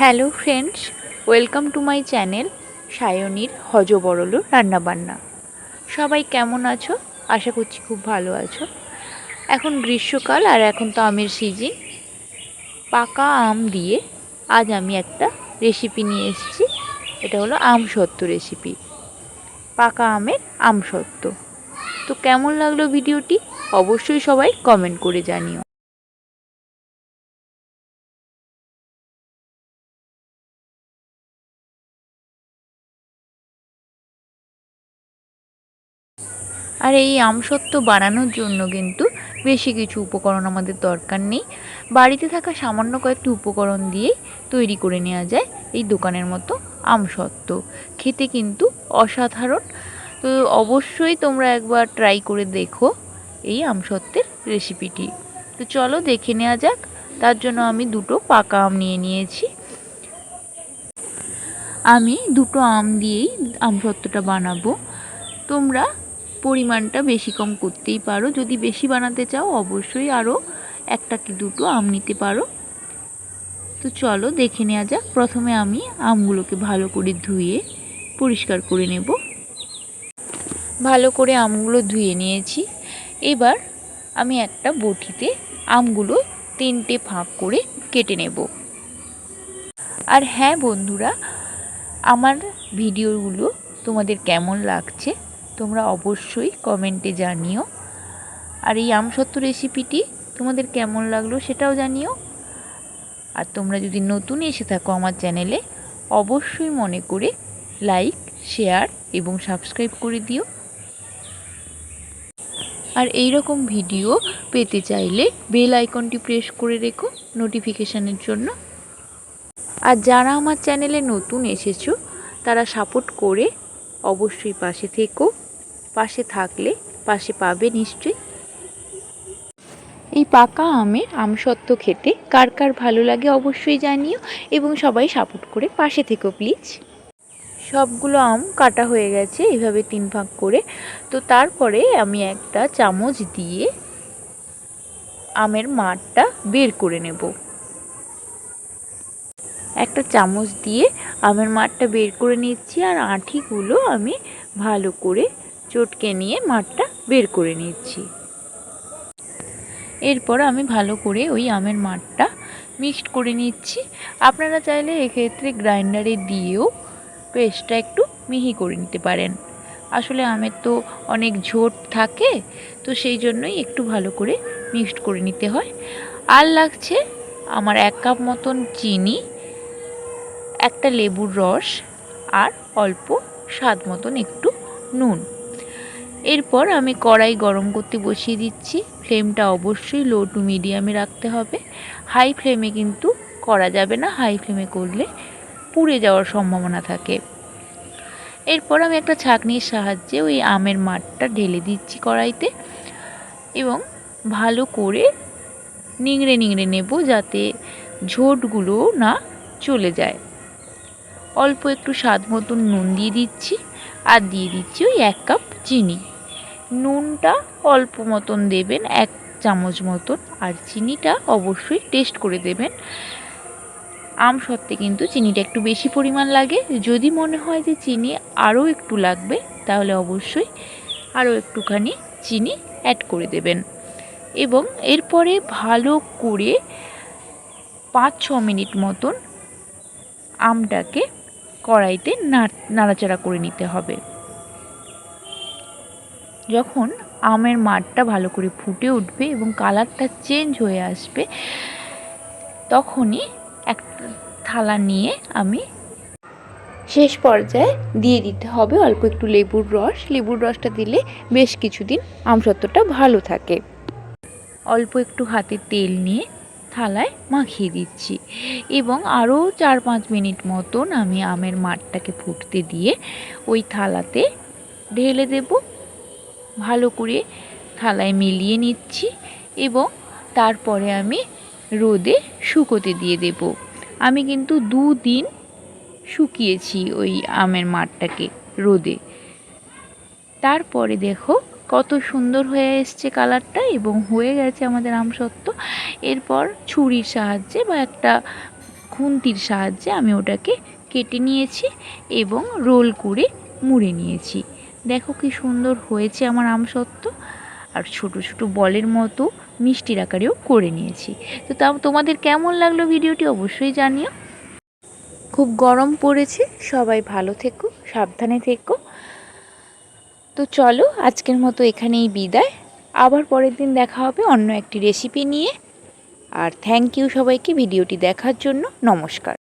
Hello friends, welcome to my channel সায়নীর হজবরল রান্নাবান্না। সবাই কেমন আছো? আশা করছি খুব ভালো আছো। এখন গ্রীষ্মকাল আর এখন তো আমের সিজন। পাকা আম দিয়ে আজ আমি একটা রেসিপি নিয়ে এসেছি, এটা হলো আম সত্ত্ব রেসিপি। পাকা আমের আম সত্ত্ব। তো কেমন লাগল ভিডিওটি? অবশ্যই সবাই কমেন্ট করে জানিও। আর এই আমসত্ত্ব বানানোর জন্য কিন্তু বেশি কিছু উপকরণ আমাদের দরকার নেই। বাড়িতে থাকা সামান্য কয়েকটি উপকরণ দিয়েই তৈরি করে নেওয়া যায় এই দোকানের মতো আমসত্ত্ব। খেতে কিন্তু অসাধারণ। তো অবশ্যই তোমরা একবার ট্রাই করে দেখো এই আমসত্ত্বের রেসিপিটি তো চলো দেখে নেওয়া যাক, তার জন্য আমি দুটো পাকা আম নিয়ে নিয়েছি। আমি দুটো আম দিয়েই আমসত্ত্বটা বানাবো। তোমরা পরিমাণটা বেশি কম করতেই পারো। যদি বেশি বানাতে চাও, অবশ্যই আরও একটা কি দুটো আম নিতে পারো। তো চলো দেখে নেওয়া যাক। প্রথমে আমি আমগুলোকে ভালো করে ধুয়ে পরিষ্কার করে নেব। ভালো করে আমগুলো ধুয়ে নিয়েছি। এবার আমি একটা বটিতে আমগুলো তিনটে ফাঁক করে কেটে নেব। আর হ্যাঁ বন্ধুরা, আমার ভিডিওগুলো তোমাদের কেমন লাগছে তোমরা অবশ্যই কমেন্টে জানিও। আর এই আমসত্ত্ব রেসিপিটি তোমাদের কেমন লাগল সেটাও জানিও। আর তোমরা যদি নতুন এসে থাকো আমার চ্যানেলে, অবশ্যই মনে করে লাইক শেয়ার এবং সাবস্ক্রাইব করে দিও। আর এই রকম ভিডিও পেতে চাইলে বেল আইকনটি প্রেস করে রেখো নোটিফিকেশানের জন্য। আর যারা আমার চ্যানেলে নতুন এসেছ, তারা সাপোর্ট করে অবশ্যই পাশে থেকো। পাশে থাকলে পাশে পাবে নিশ্চয়ই। এই পাকা আমের আমসত্ত্ব খেতে কার কার ভালো লাগে অবশ্যই জানিও এবং সবাই সাপোর্ট করে পাশে থেকো প্লিজ সবগুলো আম কাটা হয়ে গেছে এইভাবে তিন ভাগ করে। তো তারপরে আমি একটা চামচ দিয়ে আমের মাঠটা বের করে নেব। একটা চামচ দিয়ে আমের মাঠটা বের করে নিচ্ছি আর আঁঠিগুলো আমি ভালো করে চটকে নিয়ে মাঠটা বের করে নিচ্ছি। এরপর আমি ভালো করে ওই আমের মাঠটা মিক্সড করে নিচ্ছি। আপনারা চাইলে এক্ষেত্রে গ্রাইন্ডারে দিয়েও পেস্টটা একটু মিহি করে নিতে পারেন। আসলে আমের তো অনেক ঝোট থাকে, তো সেই জন্যই একটু ভালো করে মিক্সড করে নিতে হয়। আর লাগছে আমার এক কাপ মতন চিনি, একটা লেবুর রস আর অল্প স্বাদ মতন একটু নুন। এরপর আমি কড়াই গরম করতে বসিয়ে দিচ্ছি। ফ্লেমটা অবশ্যই লো টু মিডিয়ামে রাখতে হবে। হাই ফ্লেমে কিন্তু করা যাবে না হাই ফ্লেমে করলে পুড়ে যাওয়ার সম্ভাবনা থাকে। এরপর আমি একটা ছাঁকনির সাহায্যে ওই আমের মাঠটা ঢেলে দিচ্ছি কড়াইতে এবং ভালো করে নিংড়ে নিংড়ে নেব যাতে ঝোটগুলো না চলে যায়। অল্প একটু স্বাদ মতন নুন দিয়ে দিচ্ছি আর দিয়ে দিচ্ছি ওই এক কাপ চিনি। নুনটা অল্প মতন দেবেন, এক চামচ মতন, আর চিনিটা অবশ্যই টেস্ট করে দেবেন। আম সত্ত্বে কিন্তু চিনিটা একটু বেশি পরিমাণ লাগে। যদি মনে হয় যে চিনি আরও একটু লাগবে, তাহলে অবশ্যই আরও একটুখানি চিনি অ্যাড করে দেবেন। এবং এরপরে ভালো করে পাঁচ ছ মিনিট মতন আমটাকে কড়াইতে নাড়াচাড়া করে নিতে হবে। যখন আমের মাঠটা ভালো করে ফুটে উঠবে এবং কালারটা চেঞ্জ হয়ে আসবে, তখনই একটা থালা নিয়ে আমি শেষ পর্যায়ে দিয়ে দিতে হবে অল্প একটু লেবুর রস। লেবুর রসটা দিলে বেশ কিছুদিন আমসত্ত্বটা ভালো থাকে। অল্প একটু হাতে তেল নিয়ে থালায় মাখিয়ে দিচ্ছি এবং আরও চার পাঁচ মিনিট মতন আমি আমের মাঠটাকে ফুটতে দিয়ে ওই থালাতে ঢেলে দেব। ভালো করে থালায় মিলিয়ে নিচ্ছি এবং তারপরে আমি রোদে শুকোতে দিয়ে দেব। আমি কিন্তু দুদিন শুকিয়েছি ওই আমের মাঠটাকে রোদে। তারপরে দেখো কত সুন্দর হয়ে এসছে কালারটা এবং হয়ে গেছে আমাদের আমসত্ত্ব এরপর ছুরির সাহায্যে বা একটা খুন্তির সাহায্যে আমি ওটাকে কেটে নিয়েছি এবং রোল করে মুড়ে নিয়েছি। দেখো কি সুন্দর হয়েছে আমার আম আমসত্ত্ব আর ছোট ছোট বলের মতো মিষ্টির আকারেও করে নিয়েছি। তো তা তোমাদের কেমন লাগল ভিডিওটি অবশ্যই জানিও। খুব গরম পড়েছে, সবাই ভালো থেকো, সাবধানে থেকো। তো চলো, আজকের মতো এখানেই বিদায়। আবার পরের দিন দেখা হবে অন্য একটি রেসিপি নিয়ে। আর থ্যাংক ইউ সবাইকে ভিডিওটি দেখার জন্য। নমস্কার।